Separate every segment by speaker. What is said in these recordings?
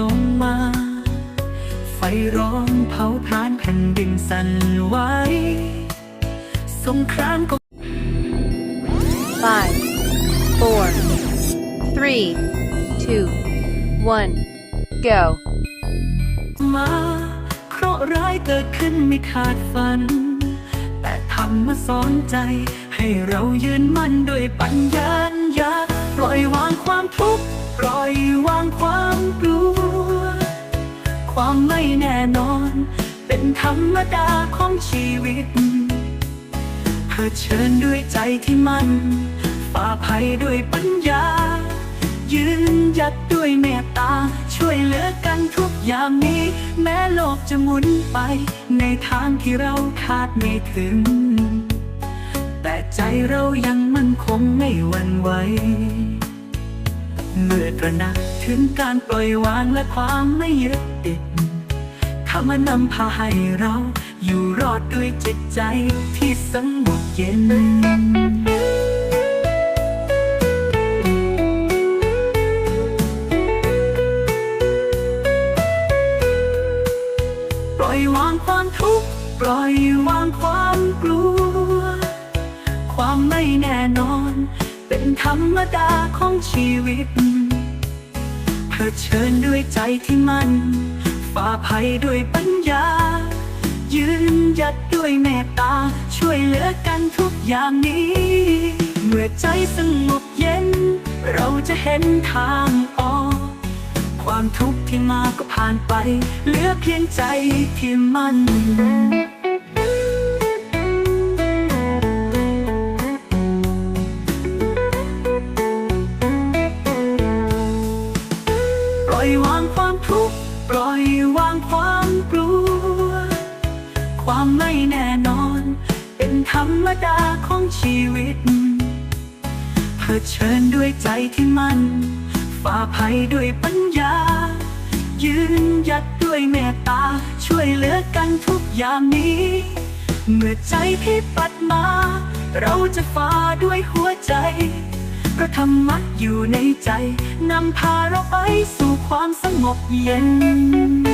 Speaker 1: ลงมา ไฟร้อนเผาพรานแผ่นดินสั่นไหวสงครามก็
Speaker 2: Five, four, three, two, one, go.
Speaker 1: มาเคราะห์ร้ายเกิดขึ้นไม่คาดฝัน แต่ทำมาสอนใจ ให้เรายืนมั่นด้วยปัญญาญา ปล่อยวางความทุกข์ปล่อยวางความกลัว ความไม่แน่นอน เป็นธรรมดาของชีวิตเผชิญด้วยใจที่มันฝ่าภัยด้วยปัญญา ยืนหยัดด้วยเมตตา ช่วยเหลือกันทุกอย่างนี้ แม้โลกจะหมุนไป ในทางที่เราคาดไม่ถึง ใจเรายังมั่นคงไม่หวั่นไหว เมื่อตระหนักถึงการปล่อยวางและความไม่ยึดติดคำนำพาให้เราอยู่รอดด้วยจิตใจที่สงบเย็น รรมดาของชีวิตเผชิญด้วยใจที่มันฝ่าภัยด้วยปัญญา ยืนหยัดด้วยเมตตา ช่วยเหลือกันทุกอย่างนี้ เมื่อใจสงบเย็น เราจะเห็นทางออก ความทุกข์ที่มาก็ผ่านไป เหลือเพียงใจที่มั่น ผชิญด้วยใจที่มันฝ่าภัยด้วยปัญญา ยืนหยัดด้วยเมตตา ช่วยเหลือกันทุกอย่างนี้ เมื่อใจพิบัติมา เราจะฝ่าด้วยหัวใจพระธรรมะอยู่ในใจ นำพาเราไปสู่ความสงบเย็น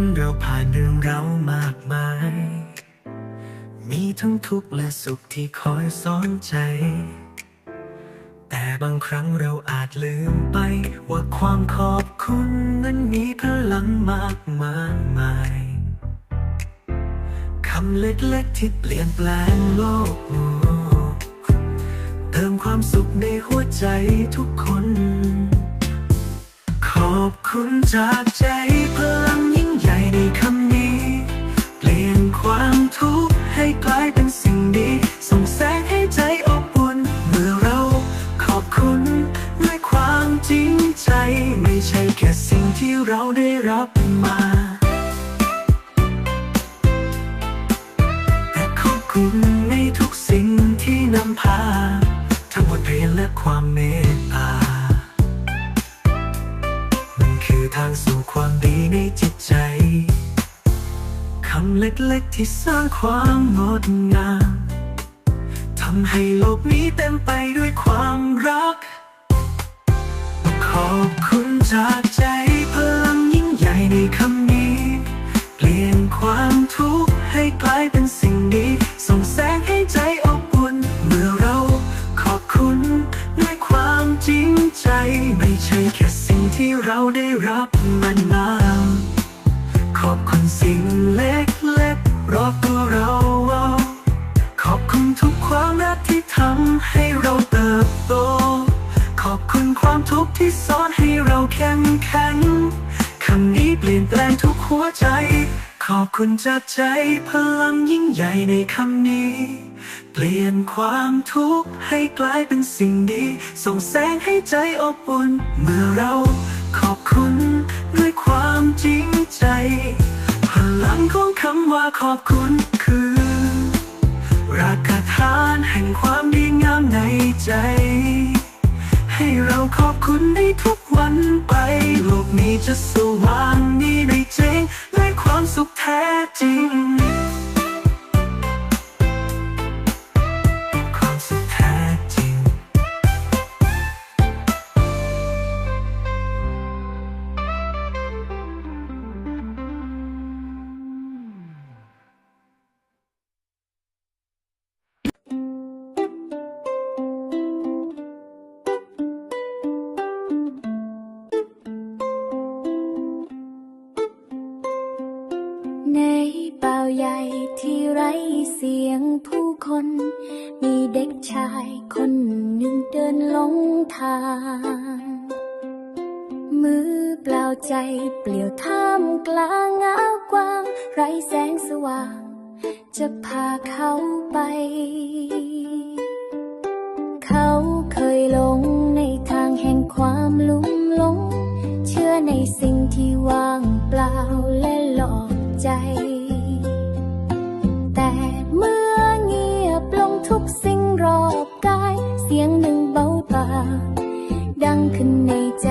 Speaker 1: วันเราผ่านเรื่องราวมากมาย มีทั้งทุกข์และสุขที่คอยสอนใจ แต่บางครั้งเราอาจลืมไป ว่าความขอบคุณนั้นมีพลังมากมายมายคำเล็กๆที่เปลี่ยนแปลงโลก เติมความสุขในหัวใจทุกคน ขอบคุณจากใจเพลั เราได้รับมาแต่ขอบคุณในทุกสิ่งที่นำพา ทั้งบทเรียนและความเมตตา มันคือทางสู่ความดีในจิตใจ คำเล็กๆที่สร้างความงดงาม ทำให้โลกนี้เต็มไปด้วยความรัก อบคุณจากใจพลังยิ่งใหญ่ในคำนี้ เปลี่ยนความทุกข์ให้กลายเป็นสิ่งดี ส่งแสงให้ใจอบอุ่นเมื่อเราขอบคุณด้วยความจริงใจ ไม่ใช่แค่สิ่งที่เราได้รับมันมาขอบคุณสิ่งเล็กๆรอบตัวเรา ขอบคุณทุกความรักที่ทำให้เรา ข้มแข็งคำนี้เปลี่ยนแปลงทุกหัวใจ ขอบคุณจากใจพลังยิ่งใหญ่ในคำนี้ เปลี่ยนความทุกข์ให้กลายเป็นสิ่งดี ส่งแสงให้ใจอบอุ่น เมื่อเราขอบคุณด้วยความจริงใจ พลังของคำว่าขอบคุณคือ เสียง
Speaker 3: ผู้คน มีเด็กชายคนหนึ่งเดินลงทาง มือเปล่าใจเปลี่ยวท่ามกลางเงากว้าง ไร้แสงสว่าง จะพาเขาไป เขาเคยหลงในทางแห่งความลุ่มหลง เชื่อในสิ่งที่ว่างเปล่าและหลอกใจ ทุกสิ่งรอบกาย เสียงหนึ่งเบาบางดังขึ้นในใจ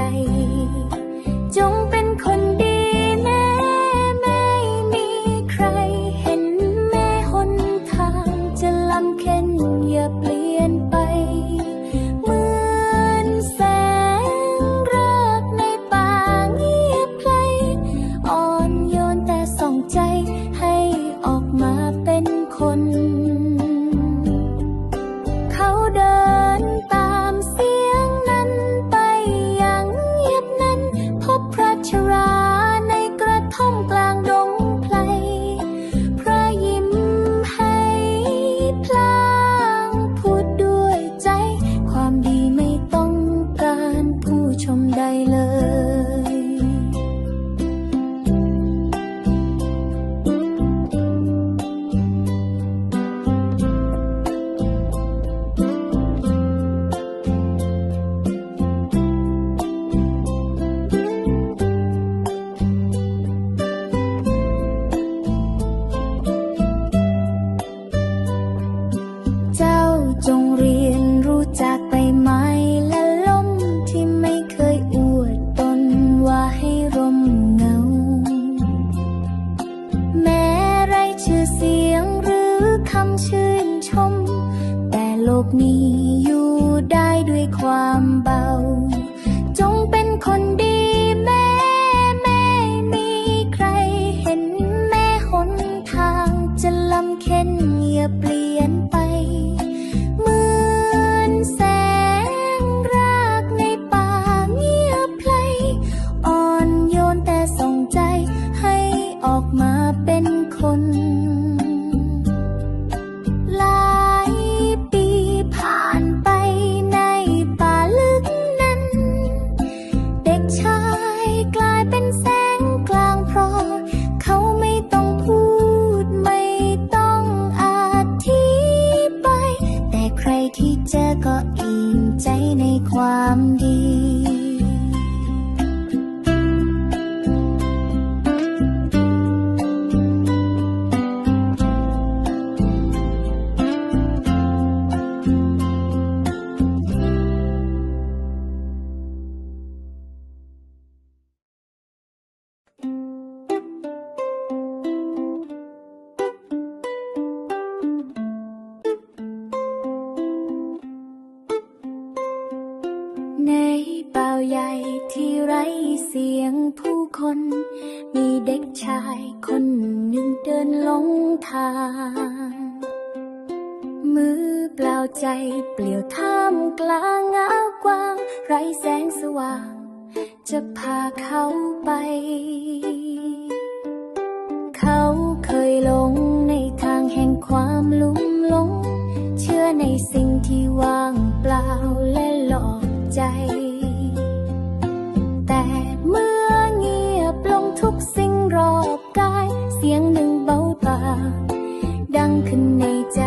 Speaker 3: มือเปล่าใจเปลี่ยวท่ามกลางเงากว้าง ไร้แสงสว่าง จะพาเขาไป เขาเคยลงในทางแห่งความลุ่มหลง เชื่อในสิ่งที่ว่างเปล่าและหลอกใจ ขึ้นในใจ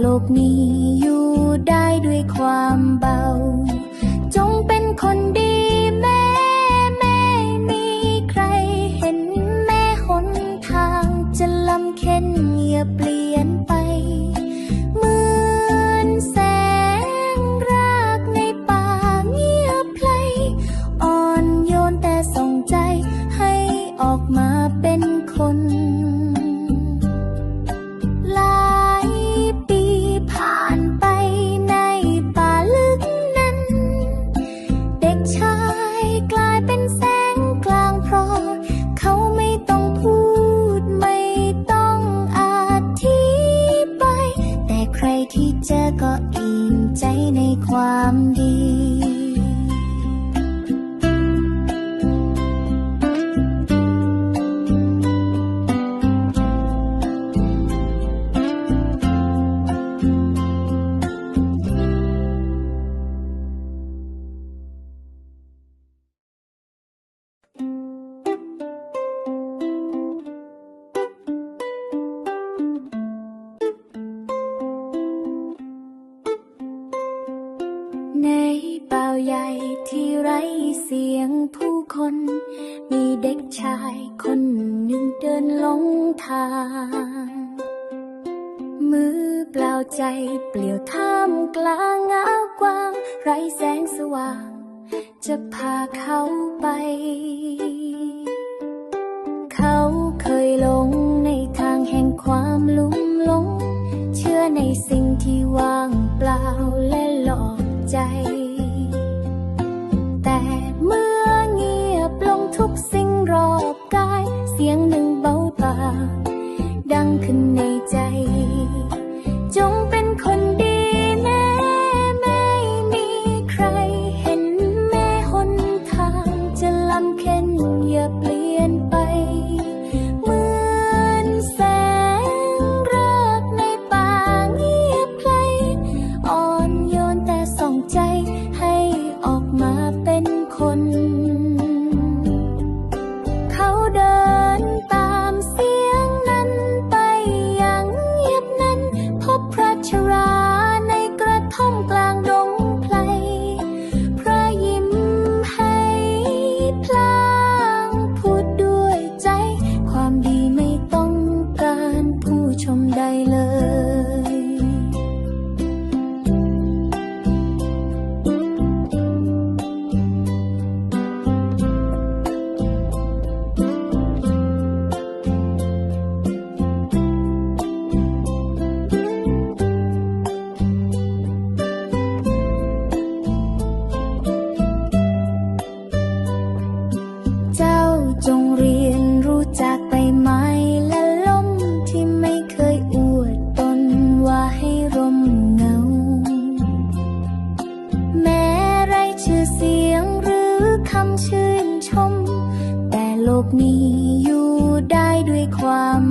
Speaker 3: โลกนี้อยู่ได้ด้วยความเบา หลงทาง มือเปล่าใจเปลี่ยวท่ามกลางเงากว้าง ไร้แสงสว่าง จะพาเขาไป เขาเคยหลงในทางแห่งความลุ่มหลง เชื่อในสิ่งที่ว่างเปล่าและหลอกใจ แต่เมื่อเงียบลงทุกสิ่งรอบกาย เสียงหนึ่งเบาบางดัง ขึ้นในใจจ คำชื่นชม แต่โลกนี้อยู่ได้ด้วยความ